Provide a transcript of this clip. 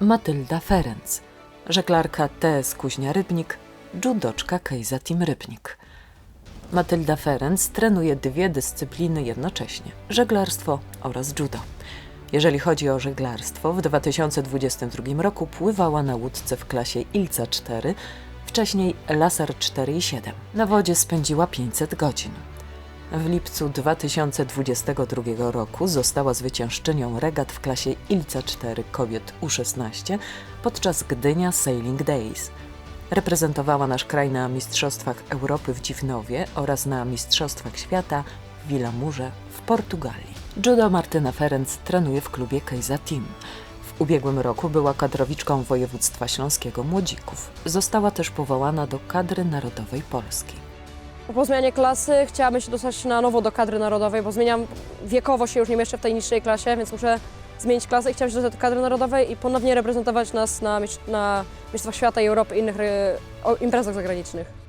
Matylda Ferenc, żeglarka TS Kuźnia Rybnik, judoczka Kejza Team Rybnik. Matylda Ferenc trenuje dwie dyscypliny jednocześnie: żeglarstwo oraz judo. Jeżeli chodzi o żeglarstwo, w 2022 roku pływała na łódce w klasie Ilca 4, wcześniej Lasar 4 i 7. Na wodzie spędziła 500 godzin. W lipcu 2022 roku została zwyciężczynią regat w klasie Ilca 4 kobiet U16 podczas Gdynia Sailing Days. Reprezentowała nasz kraj na Mistrzostwach Europy w Dziwnowie oraz na Mistrzostwach Świata w Wilamurze w Portugalii. Judo Martyna Ferenc trenuje w klubie Kejza Team. W ubiegłym roku była kadrowiczką województwa śląskiego Młodzików. Została też powołana do kadry narodowej Polski. Po zmianie klasy chciałabym się dostać na nowo do kadry narodowej, bo zmieniam wiekowo się już nie mieszczę w tej niższej klasie, więc muszę zmienić klasę i chciałam się dostać do kadry narodowej i ponownie reprezentować nas na, na Mistrzostwach Świata i Europy i innych o- imprezach zagranicznych.